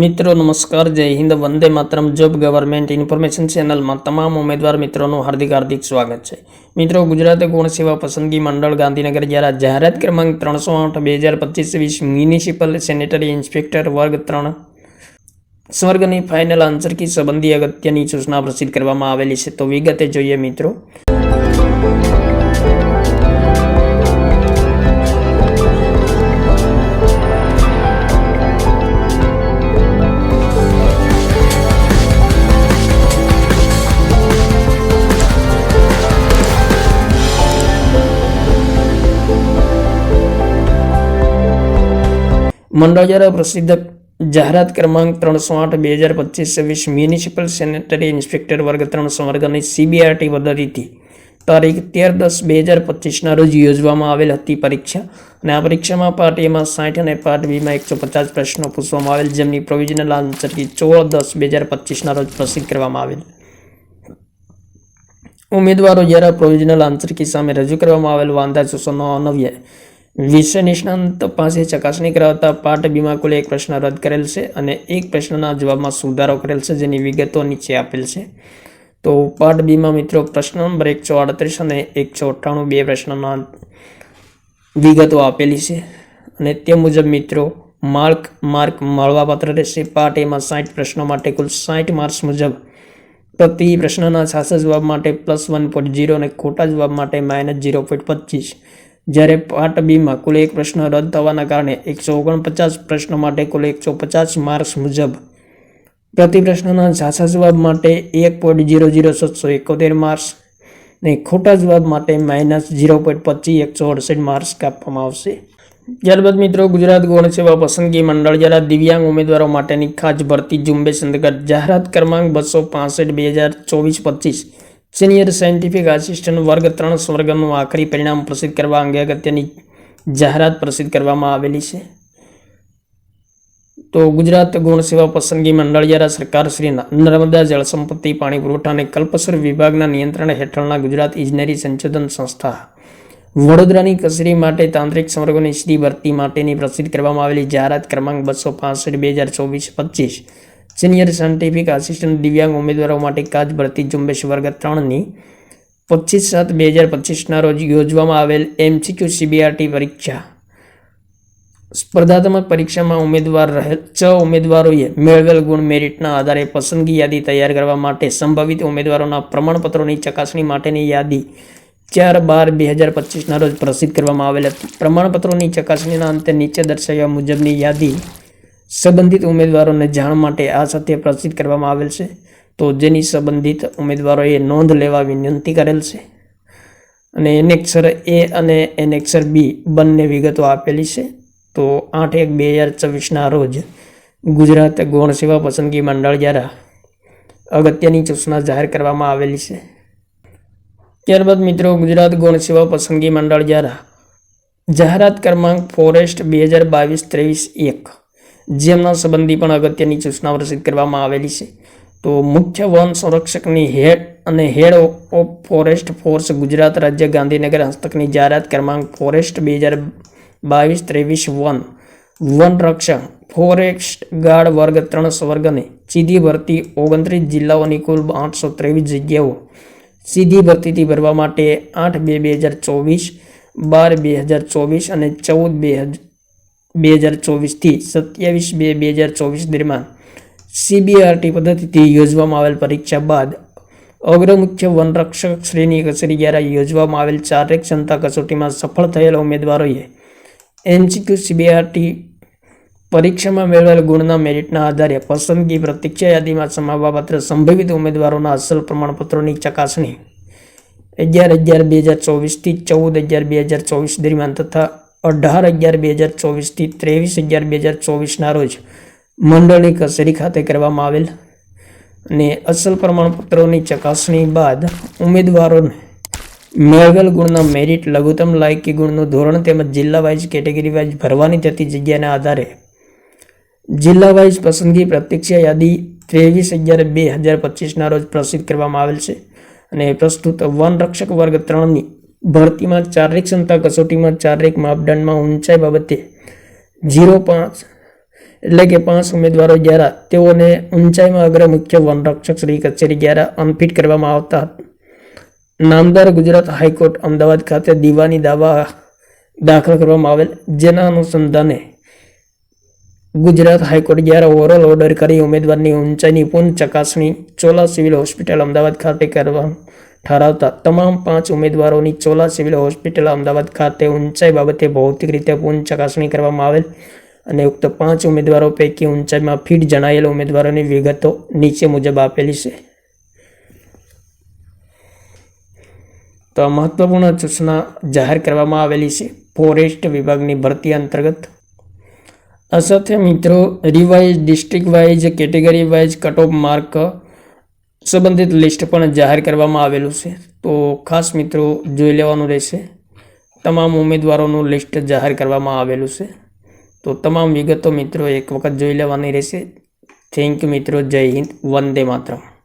મિત્રો, નમસ્કાર, Jai Hind, Vande Mataram, job government information ચેનલમાં તમામ ઉમેદવાર મિત્રોનું હાર્દિક હાર્દિક સ્વાગત છે. મિત્રો, ગુજરાત ગુણ સેવા પસંદગી મંડળ ગાંધીનગર દ્વારા જાહેરાત ક્રમાંક ત્રણસો આઠ, બે હજાર પચીસ વીસ મ્યુનિસિપલ સેનેટરી ઇન્સ્પેક્ટર વર્ગ ત્રણ સ્વર્ગની ફાઇનલ આન્સર કી સંબંધી અગત્યની સૂચના પ્રસિદ્ધ કરવામાં આવેલી છે. તો વિગતે જોઈએ મિત્રો. મંડળ દ્વારા પ્રસિદ્ધ જાહેરાત ક્રમાંક ત્રણસો આઠ, બે હજાર પચીસ છવ્વીસ મ્યુનિસિપલ સેનેટરી ઇન્સ્પેક્ટર વર્ગ ત્રણ વર્ગની સીબીઆરટી પદ્ધતિથી તારીખ તેર દસ બે હજાર પચીસના રોજ યોજવામાં આવેલ હતી પરીક્ષા અને આ પરીક્ષામાં પાર્ટ એમાં સાઠ અને પાર્ટ બીમાં એકસો પચાસ પ્રશ્નો પૂછવામાં આવેલ, જેમની પ્રોવિઝનલ આન્સરથી ચોળ દસ બે હજાર પચીસના રોજ પ્રસિદ્ધ કરવામાં આવેલ. ઉમેદવારો જ્યારે પ્રોવિઝનલ આન્સર કી સામે રજૂ કરવામાં આવેલ વાંધા સૂચનો અનવ્ય વિષય નિષ્ણાંત પાસે ચકાસણી કરાવતા પાઠ બીમા કુલ એક પ્રશ્ન રદ કરેલ છે અને એક પ્રશ્નના જવાબમાં સુધારો કરેલ છે જેની વિગતો નીચે આપેલ છે. તો પાઠ બીમા મિત્રો પ્રશ્ન નંબર એકસો આડત્રીસ અને એકસો અઠ્ઠાણું બે પ્રશ્નના વિગતો આપેલી છે. અને તે મુજબ મિત્રો માર્ક માર્ક મળવાપાત્ર રહેશે. પાઠ એમાં સાઠ પ્રશ્નો માટે કુલ સાઠ માર્ક્સ મુજબ પ્રતિ પ્રશ્નના સાચા જવાબ માટે પ્લસ વન પોઈન્ટ જીરો અને ખોટા જવાબ માટે માઇનસ જીરો પોઈન્ટ પચીસ. જ્યારે પાર્ટ બીમાં કુલ એક પ્રશ્ન રદ થવાના કારણે એકસો ઓગણપચાસ પ્રશ્નો માટે કુલ એકસો પચાસ માર્ક્સ મુજબ. પ્રતિ પ્રશ્નના સાચા જવાબ માટે એક પોઈન્ટ જીરો જીરો સાતસો એકોતેર માર્ક્સ ને ખોટા જવાબ માટે માઇનસ જીરો પોઈન્ટ પચીસ એકસો અડસઠ માર્ક્સ કાપવામાં આવશે. ત્યારબાદ મિત્રો, ગુજરાત ગૌણ સેવા પસંદગી મંડળ દ્વારા દિવ્યાંગ ઉમેદવારો માટેની ખાસ ભરતી ઝુંબેશ અંતર્ગત જાહેરાત ક્રમાંક બસો પાસઠ બે હજાર ચોવીસ પચીસ સિનિયર સાયન્ટિફિક આસિસ્ટન્ટ વર્ગ ત્રણ સ્વર્ગનું આખરી પરિણામ પ્રસિદ્ધ કરવા અંગે અગત્યની જાહેરાત પ્રસિદ્ધ કરવામાં આવેલી છે. તો ગુજરાત ગુણ સેવા પસંદગી મંડળ દ્વારા સરકારશ્રીના નર્મદા જળ સંપત્તિ, પાણી, પુરવઠા અને કલ્પસર વિભાગના નિયંત્રણ હેઠળના ગુજરાત ઇજનેરી સંશોધન સંસ્થા વડોદરાની કચેરી માટે તાંત્રિક સંવર્ગોની સીધી ભરતી માટેની પ્રસિદ્ધ કરવામાં આવેલી જાહેરાત ક્રમાંક બસો પાસઠ, બે હજાર ચોવીસ, પચીસ સિનિયર સાયન્ટિફિક આસિસ્ટન્ટ દિવ્યાંગ ઉમેદવારો માટે કાચ ભરતી ઝુંબેશ વર્ગ ત્રણની પચીસ સાત બે હજાર પચીસના રોજ યોજવામાં આવેલ એમસીક્યુ સીબીઆરટી પરીક્ષા. સ્પર્ધાત્મક પરીક્ષામાં ઉમેદવાર રહેલ છ ઉમેદવારોએ મેળવેલ ગુણ મેરિટના આધારે પસંદગી યાદી તૈયાર કરવા માટે સંભવિત ઉમેદવારોના પ્રમાણપત્રોની ચકાસણી માટેની યાદી ચાર બાર બે હજાર પચીસના રોજ પ્રસિદ્ધ કરવામાં આવેલ હતી. પ્રમાણપત્રોની ચકાસણીના અંતે નીચે દર્શાવ્યા મુજબની યાદી સંબંધિત ઉમેદવારોને જાણ માટે આ સાથે પ્રસિદ્ધ કરવામાં આવેલ છે. તો જેની સંબંધિત ઉમેદવારોએ નોંધ લેવા વિનંતી કરેલ છે. અને એનેક્સર એ અને એનેક્સર બી બંને વિગતો આપેલી છે. તો આઠ એક બે હજાર ચોવીસના રોજ ગુજરાત ગૌણ સેવા પસંદગી મંડળ દ્વારા અગત્યની સૂચના જાહેર કરવામાં આવેલી છે. ત્યારબાદ મિત્રો ગુજરાત ગૌણ સેવા પસંદગી મંડળ દ્વારા જાહેરાત ક્રમાંક ફોરેસ્ટ બે હજાર બાવીસ ત્રેવીસ એક જેમના સંબંધી પણ અગત્યની સૂચના પ્રસિદ્ધ કરવામાં આવેલી છે. તો મુખ્ય વન સંરક્ષકની હેડ અને head of forest force Gujarat રાજ્ય ગાંધીનગર હસ્તકની જાહેરાત ક્રમાંક ફોરેસ્ટ બે હજાર બાવીસ ત્રેવીસ વન. વન રક્ષક ફોરેસ્ટ ગાર્ડ વર્ગ ત્રણ સ્વર્ગને સીધી ભરતી ઓગણત્રીસ જિલ્લાઓની કુલ આઠસો ત્રેવીસ જગ્યાઓ. સીધી ભરતીથી ભરવા માટે આઠ બે બે હજાર ચોવીસ, બાર બે હજાર ચોવીસ અને ચૌદ બે હજાર બે હજાર ચોવીસથી સત્યાવીસ બે બે હજાર ચોવીસ દરમિયાન સીબીઆરટી પદ્ધતિથી યોજવામાં આવેલ પરીક્ષા બાદ અગ્રમુખ્ય વનરક્ષક શ્રેણી કચેરી દ્વારા યોજવામાં આવેલ ચારેક ક્ષમતા કસોટીમાં સફળ થયેલા ઉમેદવારોએ એનસીક્યુ સીબીઆરટી પરીક્ષામાં મેળવેલ ગુણના મેરિટના આધારે પસંદગી પ્રતીક્ષા યાદીમાં સમાવવાપાત્ર સંભવિત ઉમેદવારોના અસલ પ્રમાણપત્રોની ચકાસણી. અગિયાર અગિયાર બે હજાર ચોવીસથી ચૌદ અગિયાર બે હજાર ચોવીસ દરમિયાન તથા અઢાર અગિયાર બે હજાર ચોવીસથી ત્રેવીસ અગિયાર બે હજાર ચોવીસના રોજ મંડળની કચેરી ખાતે કરવામાં આવેલ અને અસલ પ્રમાણપત્રોની ચકાસણી બાદ ઉમેદવારોને મેળવેલ ગુણના મેરિટ, લઘુત્તમ લાયકી ગુણનું ધોરણ તેમજ જિલ્લા વાઇઝ કેટેગરી વાઇઝ ભરવાની થતી જગ્યાના આધારે જિલ્લા વાઇઝ પસંદગી પ્રતિક્ષા યાદી ત્રેવીસ અગિયાર બે હજાર પચીસના રોજ પ્રસિદ્ધ કરવામાં આવેલ છે અને પ્રસ્તુત વન રક્ષક વર્ગ ત્રણની ભરતીમાં ચારેક ક્ષમતા કસોટીમાં ચારેક માપદંડમાં ઊંચાઈ બાબતે ઝીરો પાંચ એટલે કે પાંચ ઉમેદવારો દ્વારા તેઓને ઊંચાઈમાં અગ્ર મુખ્ય વનરક્ષક શ્રી કચેરી દ્વારા અનફિટ કરવામાં આવતા નામદાર ગુજરાત હાઈકોર્ટ અમદાવાદ ખાતે દીવાની દાવા દાખલ કરવામાં આવેલ. જેના અનુસંધાને ગુજરાત હાઈકોર્ટ દ્વારા ઓરલ ઓર્ડર કરી ઉમેદવારની ઊંચાઈની પૂર્ણ ચકાસણી ચોલા સિવિલ હોસ્પિટલ અમદાવાદ ખાતે કરવા ઠરાવતા તમામ પાંચ ઉમેદવારોની ચોલા સિવિલ હોસ્પિટલ અમદાવાદ ખાતે ઊંચાઈ બાબતે ભૌતિક રીતે પૂર્ણ ચકાસણી કરવામાં આવેલ અને ઉક્ત પાંચ ઉમેદવારો પૈકી ઊંચાઈમાં ફીટ જણાયેલ ઉમેદવારોની વિગતો નીચે મુજબ આપેલી છે. તો આ મહત્વપૂર્ણ સૂચના જાહેર કરવામાં આવેલી છે. ફોરેસ્ટ વિભાગની ભરતી અંતર્ગત આ સાથે મિત્રો revise district wise category wise cut off mark સંબંધિત લિસ્ટ પણ જાહેર કરવામાં આવેલું છે. તો ખાસ મિત્રો, જોઈ લેવાનું રહેશે. તમામ ઉમેદવારોનું લિસ્ટ જાહેર કરવામાં આવેલું છે. તો તમામ વિગતો મિત્રો એક વખત જોઈ લેવાની રહેશે. થેન્ક મિત્રો, જય હિન્દ, વંદે માતરમ.